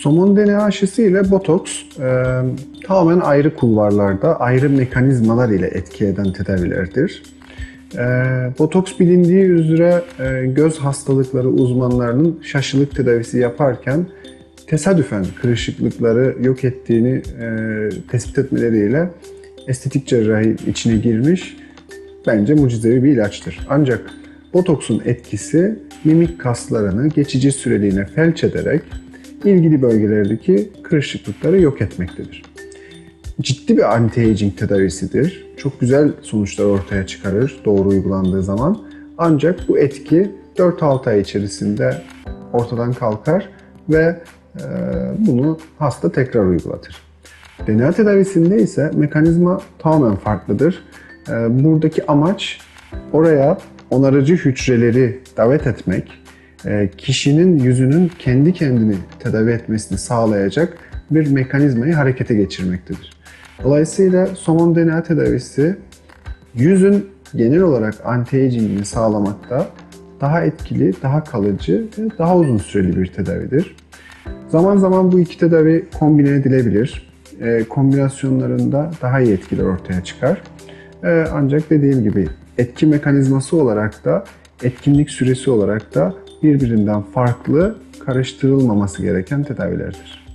somon DNA aşısı ile botoks e, tamamen ayrı kulvarlarda, ayrı mekanizmalar ile etki eden tedavilerdir. E, botoks bilindiği üzere e, göz hastalıkları uzmanlarının şaşılık tedavisi yaparken tesadüfen kırışıklıkları yok ettiğini e, tespit etmeleriyle estetik cerrahi içine girmiş bence mucizevi bir ilaçtır. Ancak botoksun etkisi mimik kaslarını geçici süreliğine felç ederek ilgili bölgelerdeki kırışıklıkları yok etmektedir. Ciddi bir anti-aging tedavisidir. Çok güzel sonuçlar ortaya çıkarır doğru uygulandığı zaman. Ancak bu etki 4-6 ay içerisinde ortadan kalkar ve e, bunu hasta tekrar uygulatır. DNA tedavisinde ise mekanizma tamamen farklıdır. E, buradaki amaç oraya onarıcı hücreleri davet etmek, kişinin yüzünün kendi kendini tedavi etmesini sağlayacak bir mekanizmayı harekete geçirmektedir. Dolayısıyla somon DNA tedavisi yüzün genel olarak anti-aging'ini sağlamakta daha etkili, daha kalıcı ve daha uzun süreli bir tedavidir. Zaman zaman bu iki tedavi kombine edilebilir. E, kombinasyonlarında daha iyi etkiler ortaya çıkar. E, ancak dediğim gibi etki mekanizması olarak da etkinlik süresi olarak da birbirinden farklı karıştırılmaması gereken tedavilerdir.